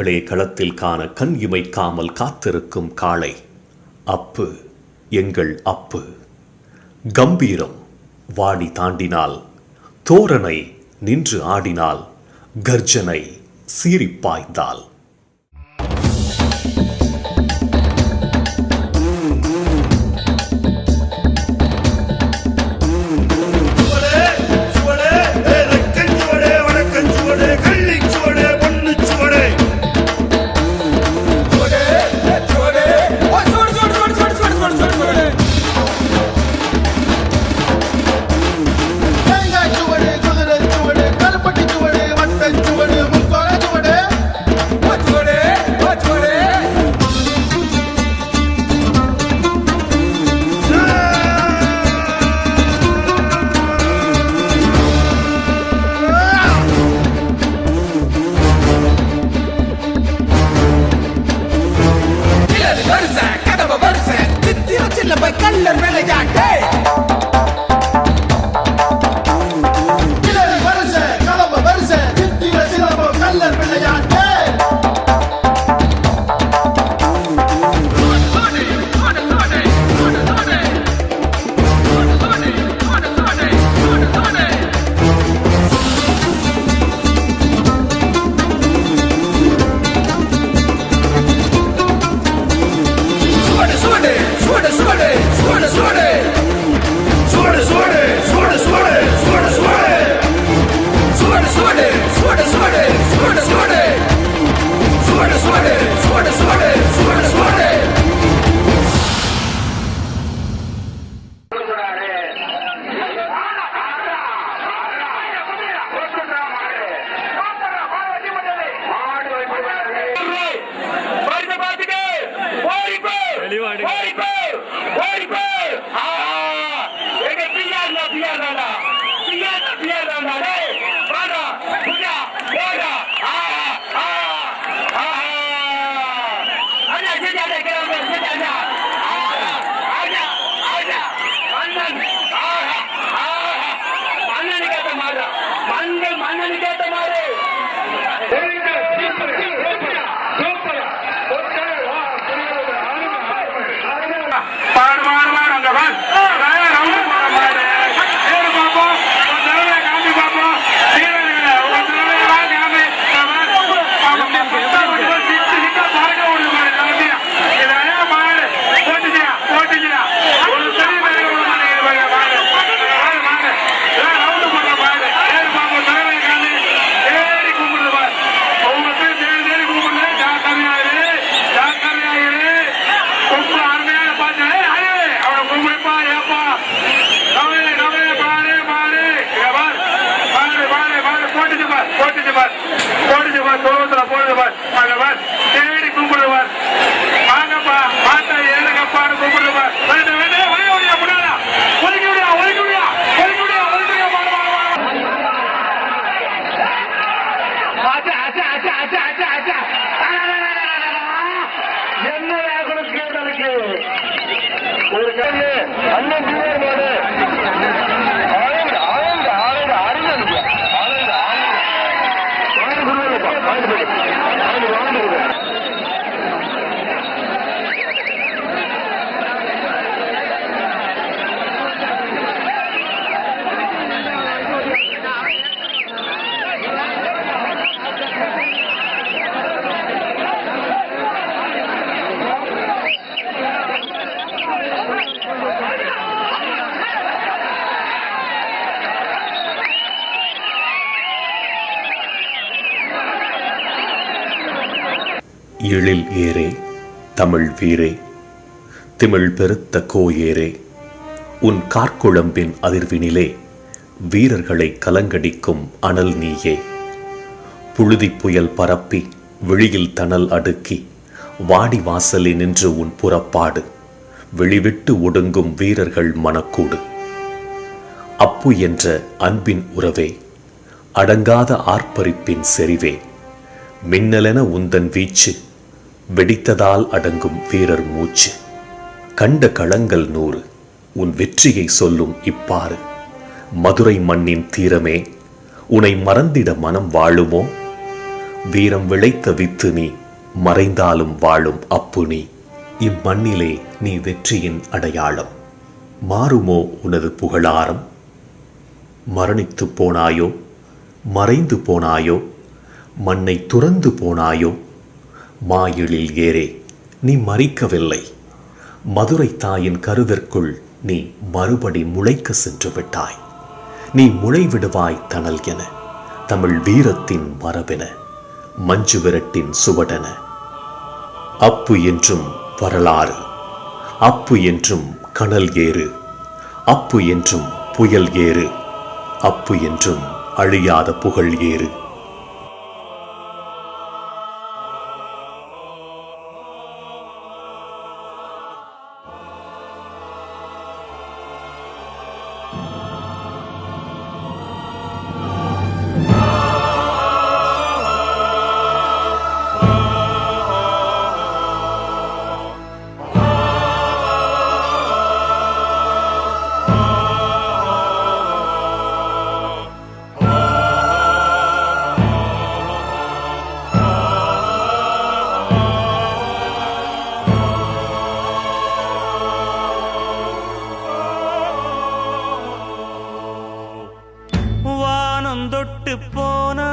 களத்தில் காண கண் இமைக்காமல் காத்திருக்கும் காளை. அப்பு எங்கள் அப்பு. கம்பீரம் வாடி தாண்டினால். தோரணை நின்று ஆடினால். கர்ஜனை சீறிப்பாய்ந்தால். Mira, Together, Anne güle எழில் ஏரே தமிழ் வீரே திமிழ் பெருத்த கோயேரே உன் கார்குழம்பின் அதிர்வினிலே வீரர்களை கலங்கடிக்கும் அனல் நீயே. புழுதி புயல் பரப்பி வெளியில் தணல் அடுக்கி வாடி வாசலில் நின்று உன் புறப்பாடு வெளிவிட்டு ஒடுங்கும் வீரர்கள் மனக்கூடு அப்பு என்ற அன்பின் உறவே அடங்காத ஆர்ப்பரிப்பின் செறிவே மின்னலென உந்தன் வீச்சு வெடித்ததால் அடங்கும் வீரர் மூச்சு. கண்ட களங்கள் நூறு. உன் வெற்றியை சொல்லும் இப்பாறு. மதுரை மண்ணின் தீரமே உனை மறந்திட மனம் வாழுமோ? வீரம் விளைத்த வித்து நீ மறைந்தாலும் வாழும் அப்பு நீ. இம்மண்ணிலே நீ வெற்றியின் அடையாளம். மாறுமோ உனது புகழாரம்? மரணித்துப் போனாயோ? மறைந்து போனாயோ? மண்ணை துறந்து போனாயோ? மாயிலில் ஏறே நீ மறிக்கவில்லை. மதுரை தாயின் கருவிற்குள் நீ மறுபடி முளைக்க சென்று விட்டாய் நீ முளை விடுவாய் தணல் என தமிழ் வீரத்தின் மரபென மஞ்சு விரட்டின் சுவடென. அப்பு என்றும் வரலாறு அப்பு என்றும் கனல் ஏறு அப்பு என்றும் புயல் ஏறு அப்பு என்றும் அழியாத புகழ் ஏறு. வானம் தொட்டு போனா